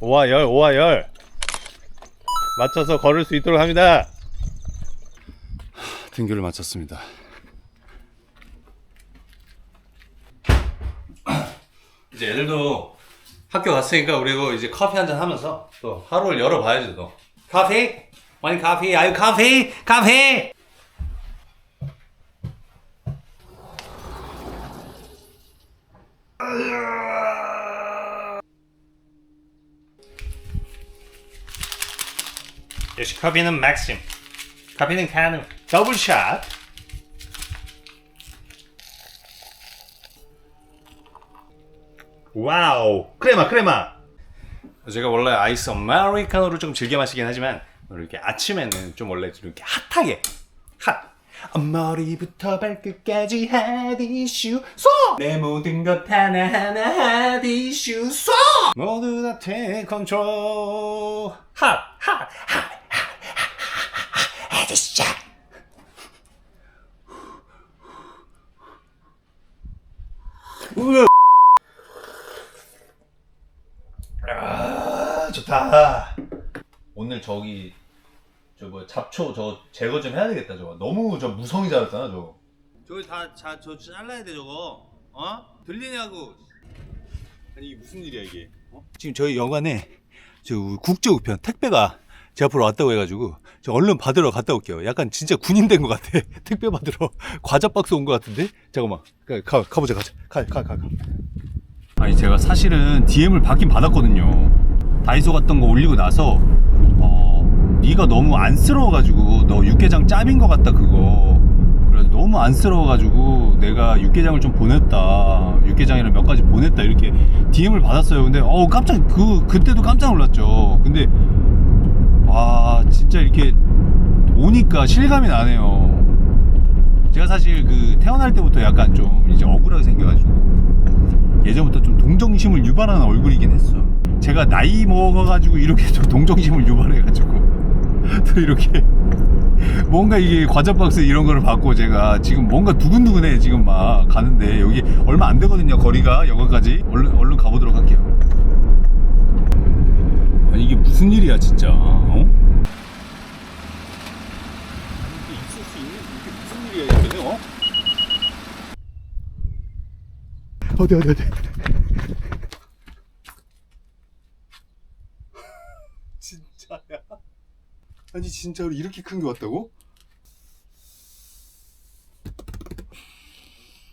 5와 열 5와 열 맞춰서 걸을 수 있도록 합니다 등교를 마쳤습니다. 이제 애들도 학교 갔으니까 우리도 이제 커피 한 잔 하면서 또 하루를 열어봐야지 또 커피? want coffee? are you coffee? coffee? 역시 커피는 맥심 커피는 카누 더블샷. 와우 크레마 크레마. 제가 원래 아이스 아메리카노를 좀 즐겨 마시긴 하지만 이렇게 아침에는 좀 원래 좀 이렇게 핫하게 핫. 머리부터 발끝까지 핫 이슈 쏘내 모든 것 하나하나 핫 이슈 쏘! 모두 다 take control. 핫핫핫핫핫 우와 아 좋다. 오늘 저기 저 뭐 잡초 저 제거 좀 해야 되겠다 저거. 너무 저 무성이 자랐잖아 저거. 저기 다저 잘라야 돼 저거. 어? 들리냐고. 아니 이게 무슨 일이야 이게? 어? 지금 저희 여관에 저 국제 우편 택배가 제 앞으로 왔다고 해가지고 저 얼른 받으러 갔다 올게요 약간 진짜 군인 된 것 같아 택배 받으러 과자 박스 온 것 같은데 잠깐만 가, 가 가보자 가자 가가 가 가, 아니 제가 사실은 DM을 받긴 받았거든요. 다이소 갔던 거 올리고 나서 어 네가 너무 안쓰러워가지고 너 육개장 짭인 것 같다 그거. 그래서 너무 안쓰러워가지고 내가 육개장을 좀 보냈다. 육개장이랑 몇 가지 보냈다 이렇게 DM을 받았어요. 근데 어 깜짝 그 그때도 깜짝 놀랐죠. 근데 와 진짜 이렇게 오니까 실감이 나네요. 제가 사실 그 태어날 때부터 약간 좀 이제 억울하게 생겨가지고 예전부터 좀 동정심을 유발하는 얼굴이긴 했어. 제가 나이 먹어가지고 이렇게 좀 동정심을 유발해가지고 또 이렇게 뭔가 이게 과자 박스 이런 거를 받고 제가 지금 뭔가 두근두근해 지금 막 가는데 여기 얼마 안 되거든요 거리가 여기까지 얼른 얼른 가보도록 할게요. 아니 이게 무슨 일이야 진짜? 어? 이게 있을 수 있는 이게 무슨 일이야 이게 어? 어디 어디 어디 진짜야 아니 진짜로 이렇게 큰 게 왔다고?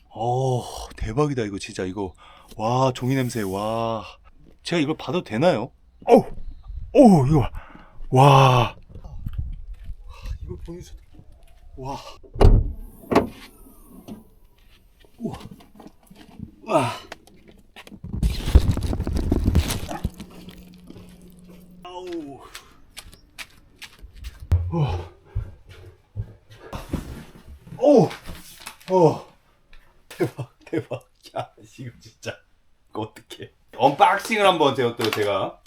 어 대박이다 이거 진짜 이거 와 종이 냄새 와 제가 이걸 받아도 되나요? 어우 어우 이거 와 이거 보내줘 와 우와 와. 아우. 오. 오. 어. 대박, 대박. 야, 이거 진짜. 어떡해. 언박싱을 한번 되었대요, 제가.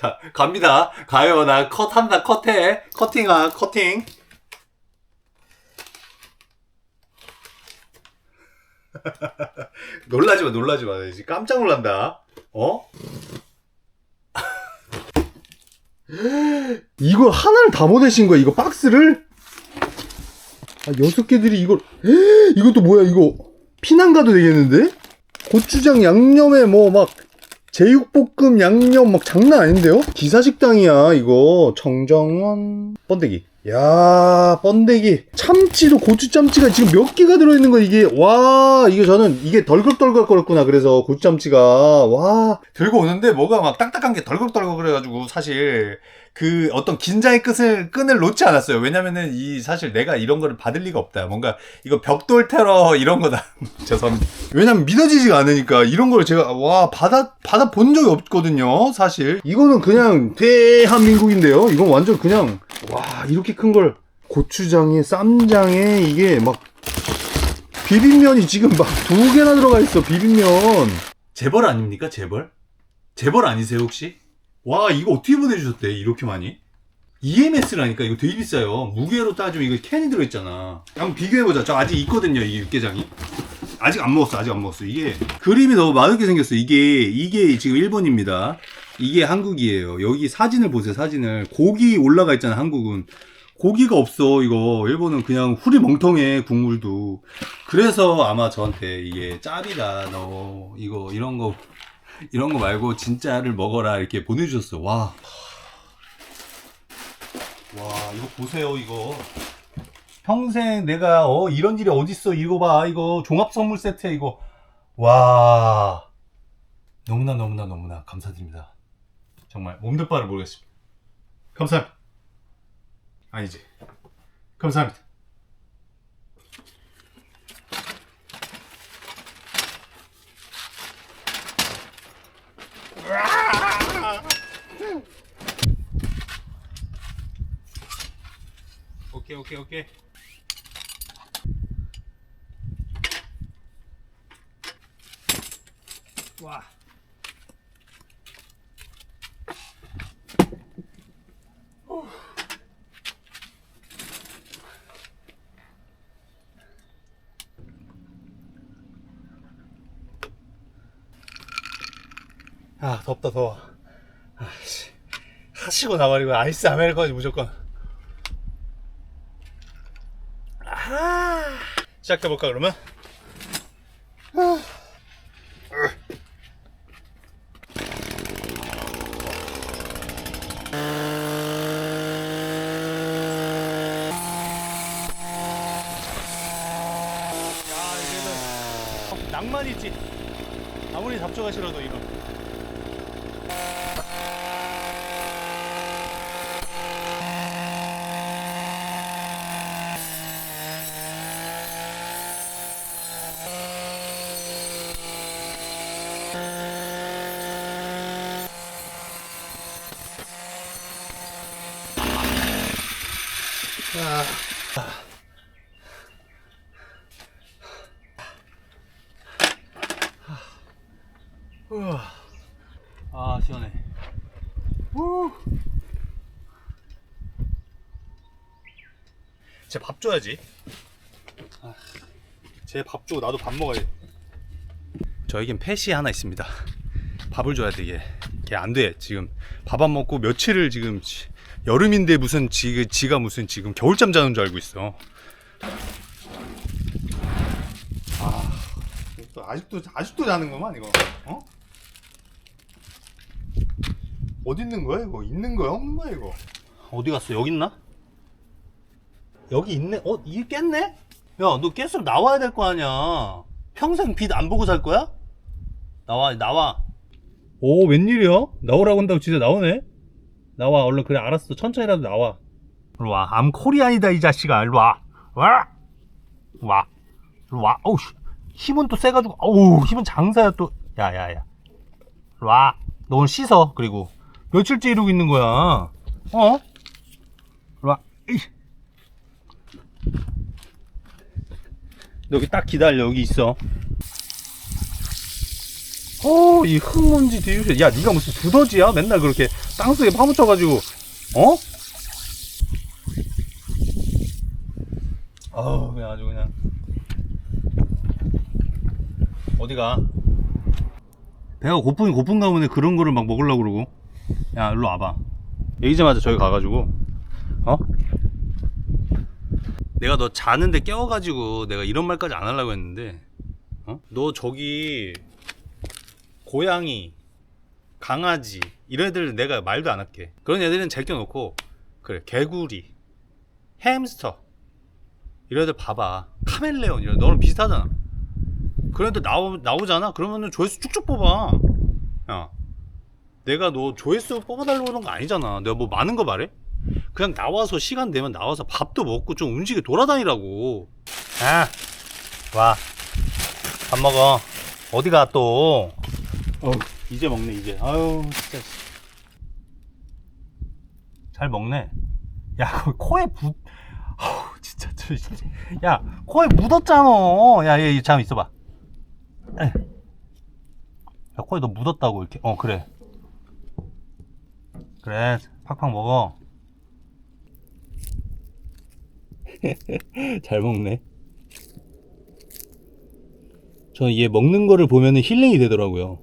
자, 갑니다. 가요. 나 컷한다, 컷해. 커팅아, 커팅. 놀라지 마, 놀라지 마. 나 지금 깜짝 놀란다. 어? 이걸 하나를 다 보내신 거야, 이거 박스를? 아, 여섯 개들이 이걸, 이것도 뭐야, 이거. 피난 가도 되겠는데? 고추장 양념에 뭐 막, 제육볶음 양념 막 장난 아닌데요? 기사식당이야, 이거. 정정원. 번데기. 야, 번데기. 참치도 고추참치가 지금 몇 개가 들어있는 거, 이게. 와, 이게 저는, 이게 덜컥덜컥 거렸구나. 그래서 고추참치가. 와. 들고 오는데 뭐가 막 딱딱한 게 덜컥덜컥 그래가지고 사실 그 어떤 긴장의 끈을 끈을 놓지 않았어요. 왜냐면은 이 사실 내가 이런 거를 받을 리가 없다. 뭔가 이거 벽돌 테러 이런 거다. 죄송합니다. 왜냐면 믿어지지가 않으니까 이런 걸 제가 와 받아 받아 본 적이 없거든요 사실 이거는 그냥 대한민국인데요 이건 완전 그냥 와 이렇게 큰 걸 고추장에 쌈장에 이게 막 비빔면이 지금 막 두 개나 들어가 있어 비빔면 재벌 아닙니까? 재벌? 재벌 아니세요 혹시? 와 이거 어떻게 보내주셨대 이렇게 많이? EMS라니까 이거 되게 비싸요. 무게로 따지면 이거 캔이 들어있잖아. 한번 비교해보자. 저 아직 있거든요 이 육개장이. 아직 안 먹었어 아직 안 먹었어. 이게 그림이 너무 많게 생겼어. 이게 이게 지금 1번입니다. 이게 한국이에요. 여기 사진을 보세요, 사진을. 고기 올라가 있잖아, 한국은. 고기가 없어, 이거. 일본은 그냥 후리 멍텅해, 국물도. 그래서 아마 저한테 이게 짭이다, 너. 이거, 이런 거, 이런 거 말고 진짜를 먹어라, 이렇게 보내주셨어. 와. 와, 이거 보세요, 이거. 평생 내가, 어, 이런 일이 어딨어, 이거 봐, 이거. 종합 선물 세트야, 이거. 와. 너무나 너무나 너무나 감사드립니다. 정말 몸둘 바를 모르겠습니다. 감사합니다. 아니지. 감사합니다. 오케이 오케이 오케이. 와. 아 덥다 더워 아씨 하시고 나버리고 아이스 아메리카노 무조건 시작해볼까 그러면? 야 이제는 낭만 있지 아무리 잡초가 싫어도 이거 우와. 아 시원해. 우. 제밥 줘야지. 아, 제밥 주고 나도 밥 먹어야지. 저에겐 펫이 하나 있습니다. 밥을 줘야 돼 이게. 이게 안 돼. 지금 밥 안 먹고 며칠을 지금 지- 여름인데 무슨 지, 지가 무슨 지금 겨울잠 자는 줄 알고 있어. 아, 또 아직도 아직도 자는 거만 이거. 어? 어디 있는 거야 이거? 있는 거야 없는 거야 이거? 어디 갔어? 여기 있나? 여기 있네? 어? 이 깼네? 야, 너 깼으면 나와야 될 거 아니야. 평생 빛 안 보고 살 거야? 나와, 나와. 오, 웬일이야? 나오라고 한다고 진짜 나오네? 나와, 얼른 그래, 알았어. 천천히라도 나와. 일로 와. 암 코리안이다, 이 자식아. 일로 와. 와! 와. 일로 와. 어우, 씨. 힘은 또 세가지고, 어우, 힘은 장사야 또. 야, 야, 야. 일로 와. 너 오늘 씻어. 그리고. 며칠째 이러고 있는 거야. 어? 와. 여기 딱 기다려. 여기 있어. 어, 이 흙먼지 뒤집어. 야, 네가 무슨 두더지야? 맨날 그렇게 땅속에 파묻혀가지고, 어? 아우, 그냥 아주 그냥. 어디가? 배가 고프긴 고픈가 보네. 그런 거를 막 먹으려고 그러고. 야, 일로 와봐. 얘기자마자 저기 가가지고, 어? 내가 너 자는데 깨워가지고 내가 이런 말까지 안 하려고 했는데, 어? 너 저기, 고양이, 강아지, 이런 애들 내가 말도 안 할게. 그런 애들은 제껴놓고, 그래, 개구리, 햄스터, 이런 애들 봐봐. 카멜레온, 이런 너랑 비슷하잖아. 그런 애들 나오, 나오잖아? 그러면은 조회수 쭉쭉 뽑아. 야. 내가 너 조회수 뽑아달라고 그런 거 아니잖아. 내가 뭐 많은 거 말해? 그냥 나와서 시간 되면 나와서 밥도 먹고 좀 움직여 돌아다니라고. 아, 와. 밥 먹어. 어디가 또? 어, 이제 먹네, 이제. 아유, 진짜. 잘 먹네. 야, 그 코에 붓, 아우, 진짜, 저, 진짜. 야, 코에 묻었잖아. 야, 얘, 얘, 잠깐 있어봐. 에. 야, 코에 너 묻었다고, 이렇게. 어, 그래. 그래 팍팍 먹어 잘 먹네 저는 얘 먹는 거를 보면 힐링이 되더라고요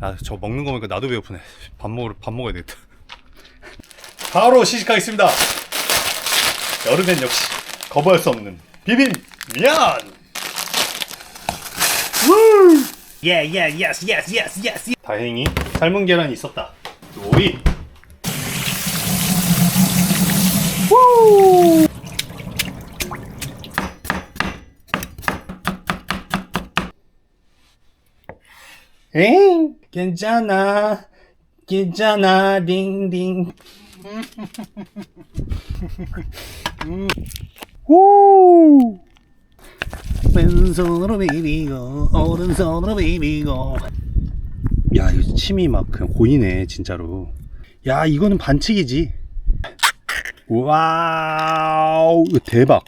아, 저 먹는 거 보니까 나도 배고프네. 밥 먹으러 밥 먹어야 되겠다. 바로 시식하겠습니다. 여름엔 역시 거부할 수 없는 비빔 면. Yeah, yeah, yes, yes, yes, yes. 다행히 삶은 계란이 있었다. 오이. 엥? 괜찮아. 괜찮아. 딩딩. 우! 왼손으로 비비고 오른손으로 비비고. 야 이거 침이 막 그냥 고이네 진짜로. 야 이거는 반칙이지. 와우 이거 대박.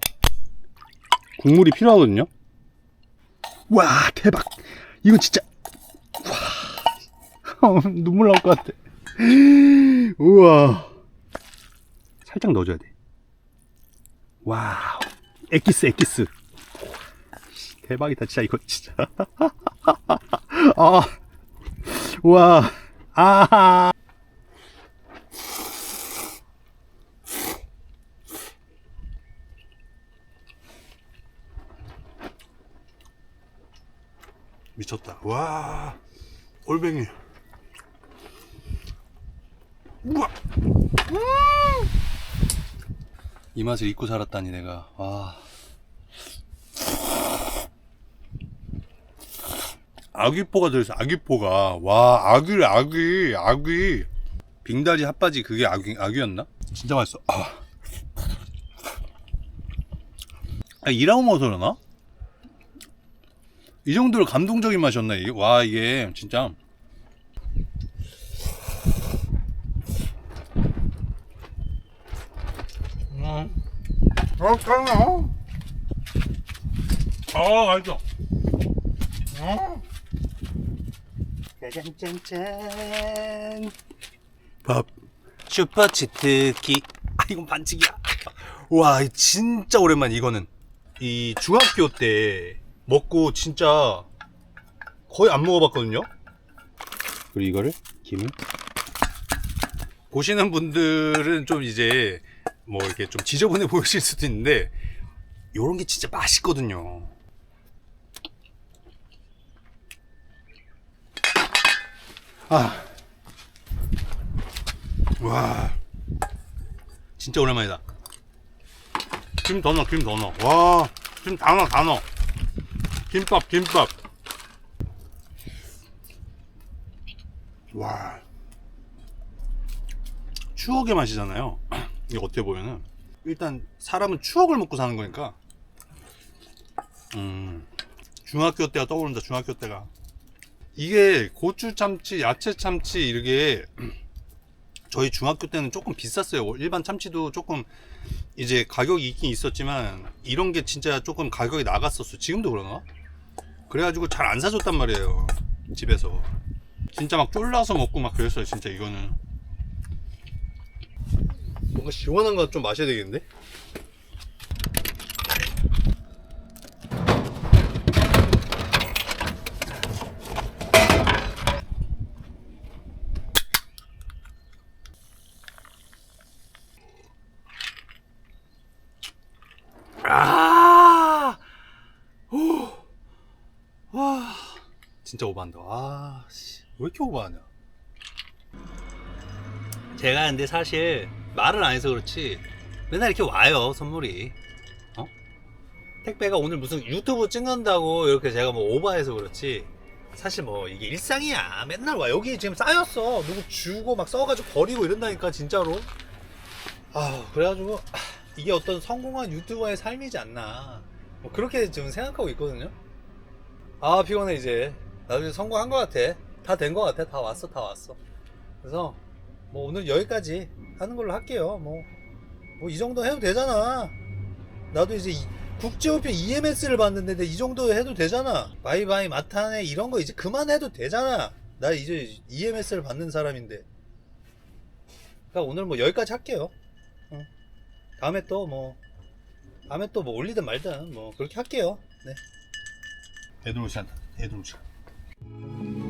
국물이 필요하거든요? 와 대박. 이거 진짜 와. 어, 눈물 나올 것 같아. 우와. 살짝 넣어줘야 돼. 와우. 엑기스 엑기스 대박이다 진짜 이거 진짜 아 와, 아. 미쳤다. 와, 올뱅이. 우와. 이 맛을 잊고 살았다니 내가. 와. 아귀포가 들어있어 아귀포가 와 아귀를 아귀 아귀 빙다리 핫바지 그게 아귀, 아귀였나? 진짜 맛있어 아. 아, 일하고 먹어서 그러나? 이 정도로 감동적인 맛이었나 이게 와 이게 진짜 음. 어. 아, 맛있어. 어. 짠짠짠. 밥. 슈퍼 치트키. 아 이건 반칙이야. 와 진짜 오랜만 이거는. 이 중학교 때 먹고 진짜 거의 안 먹어봤거든요? 그리고 이거를? 김을 보시는 분들은 좀 이제 뭐 이렇게 좀 지저분해 보이실 수도 있는데 요런 게 진짜 맛있거든요 아. 와. 진짜 오랜만이다. 김 더 넣어, 김 더 넣어. 와. 김 다 넣어, 다 넣어. 김밥, 김밥. 와. 추억의 맛이잖아요. 이거 어떻게 보면은. 일단, 사람은 추억을 먹고 사는 거니까. 음. 중학교 때가 떠오른다, 중학교 때가. 이게 고추 참치, 야채 참치 이게 저희 중학교 때는 조금 비쌌어요. 일반 참치도 조금 이제 가격이 있긴 있었지만 이런 게 진짜 조금 가격이 나갔었어. 지금도 그러나? 그래가지고 잘 안 사줬단 말이에요. 집에서. 진짜 막 쫄라서 먹고 막 그랬어요. 진짜 이거는. 뭔가 시원한 거 좀 마셔야 되겠는데? 아! 오! 와! 진짜 오버한다. 아, 씨. 왜 이렇게 오버하냐? 제가 근데 사실 말을 안 해서 그렇지 맨날 이렇게 와요, 선물이. 어? 택배가 오늘 무슨 유튜브 찍는다고 이렇게 제가 뭐 오버해서 그렇지 사실 뭐 이게 일상이야. 맨날 와. 여기 지금 쌓였어. 누구 주고 막 써가지고 버리고 이런다니까, 진짜로. 아, 그래가지고 아, 이게 어떤 성공한 유튜버의 삶이지 않나. 뭐 그렇게 지금 생각하고 있거든요. 아, 피곤해, 이제. 나도 이제 성공한 것 같아. 다 된 것 같아. 다 왔어, 다 왔어. 그래서 뭐 오늘 여기까지 하는 걸로 할게요. 뭐, 뭐 이 정도 해도 되잖아. 나도 이제 이- 국제우편 EMS를 봤는데 내이 정도 해도 되잖아. 바이바이 마타네 이런 거 이제 그만해도 되잖아. 나 이제 EMS를 받는 사람인데. 그러니까 오늘 뭐 여기까지 할게요. 어. 다음에 또 뭐 다음에 또 뭐 올리든 말든 뭐 그렇게 할게요. 네. 에드로시안, 에드로 시안.